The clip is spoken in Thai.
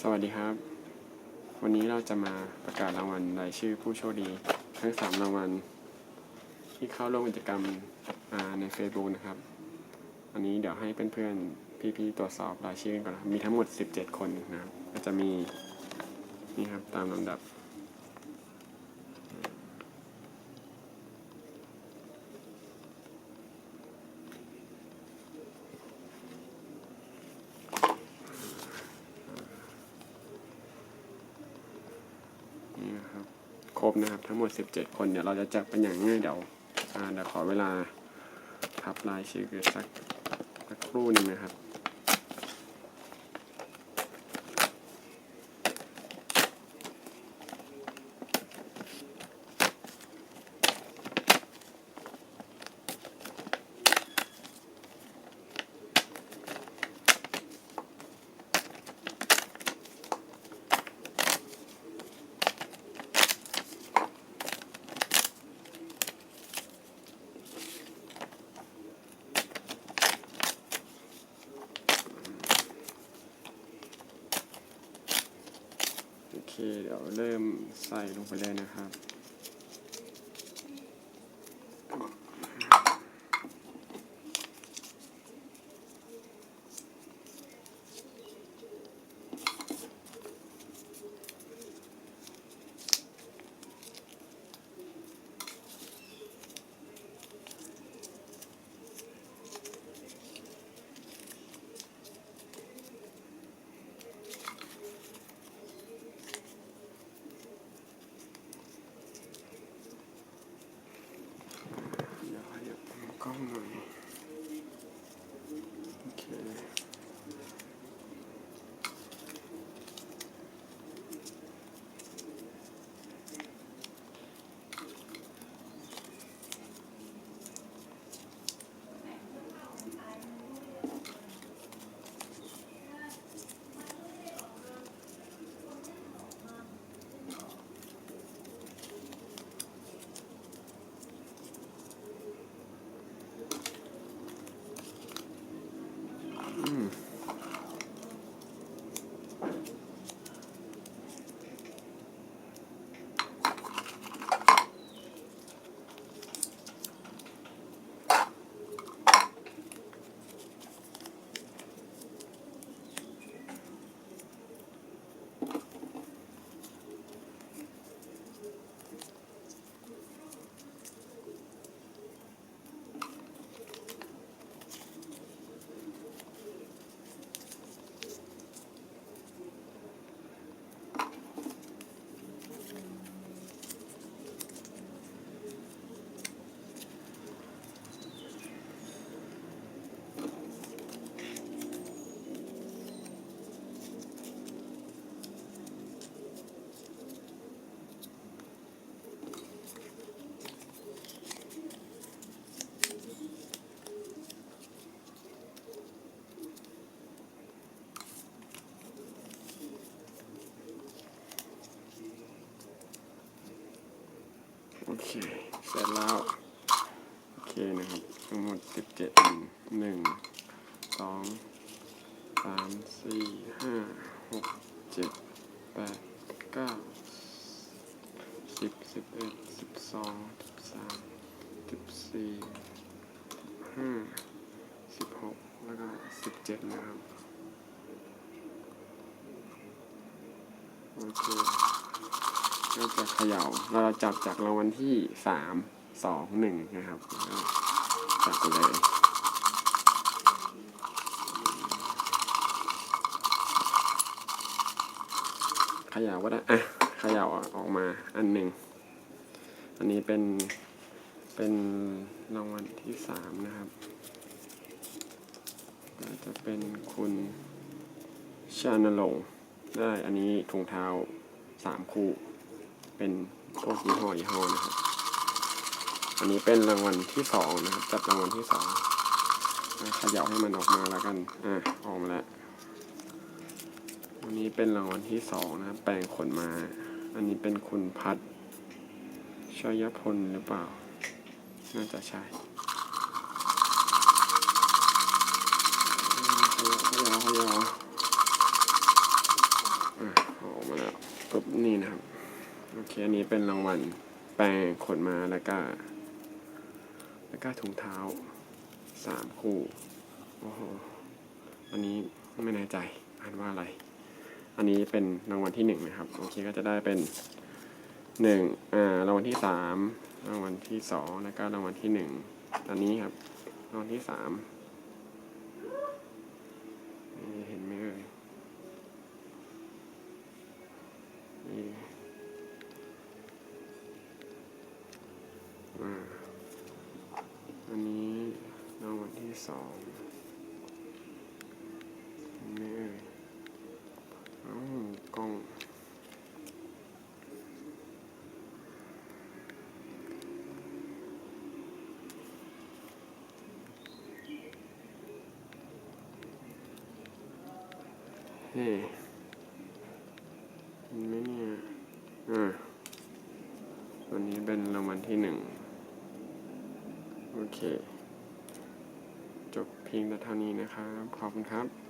สวัสดีครับ วันนี้เราจะมาประกาศรางวัลรายชื่อผู้โชคดีทั้งสามรางวัล ที่เข้าร่วมกิจกรรมอ่าใน Facebook นะครับ อันนี้เดี๋ยวให้เพื่อนๆพี่ๆตรวจสอบรายชื่อกันก่อนนะมีทั้งหมด 17 คนนะครับก็จะมีนี่ครับตามลำดับ นี่นะครับ ค รบนะครับ ทั้งหมด 17 คนเดี๋ยวเราจะจับเป็นอย่างง่ายเดี๋ยวเดี๋ยวขอเวลาทับลายชื่อสักสักครู่หนึ่งนะครับ เคเดี๋ยวเริ่มใส่ลงไปเลยนะครับ โอเค เสร็จแล้ว โอเคนะครับ ทั้งหมด17อันหนึ่งสองสามสี่ห้าหกเจ็ดแปดเก้าสิบสิบเอ็ดสิบสองสิบสามสิบสี่สิบห้าสิบหกแล้วก็สิบเจ็ดนะครับโอเค ก็จะเขย่า เราจับจากรางวัลที่สามสองหนึ่งนะครับ จับไปเลยเขย่าก็ได้อะเขย่าออกมาอันหนึ่ง อันนี้เป็น เป็นรางวัลที่สามนะครับก็จะเป็นคุณชานลง ได้อันนี้ถุงเท้าสามคู่ เป็นพวกยี่ห้อยี่ห้อนะครับอันนี้เป็นรางวัลที่สองนะครับจับรางวัลที่สองขย่าให้มันออกมาแล้วกันอะออกมาแล้วอันนี้เป็นรางวัลที่สองนะแปลงขนมา อันนี้เป็นคุณพัฒชยพลหรือเปล่า น่าจะใช่เขย่าเขย่าเขย่าปุ๊บนี่นะครับ โอเค อันนี้เป็นรางวัลแปรงขนมาแล้วก็แล้วก็ถุงเท้าสามคู่ โอ้โห อันนี้ไม่แน่ใจ อ่านว่าอะไร อันนี้เป็นรางวัลที่หนึ่งนะครับ โอเคก็จะได้เป็นหนึ่งอ่ารางวัลที่สามรางวัลที่สองแล้วก็รางวัลที่หนึ่งอันนี้ครับ รางวัลที่สามนี่เห็นไหมเอ่ยนี่อ่าอันนี้รางวัลที่สองเห็นไหมเอ่ย เอ้ากล้อง เฮ้เห็นไหมเนี่ยอ่าวันนี้เป็นรางวัลที่หนึ่งโอเค จบเพียงแต่เท่านี้นะครับ ขอบคุณครับ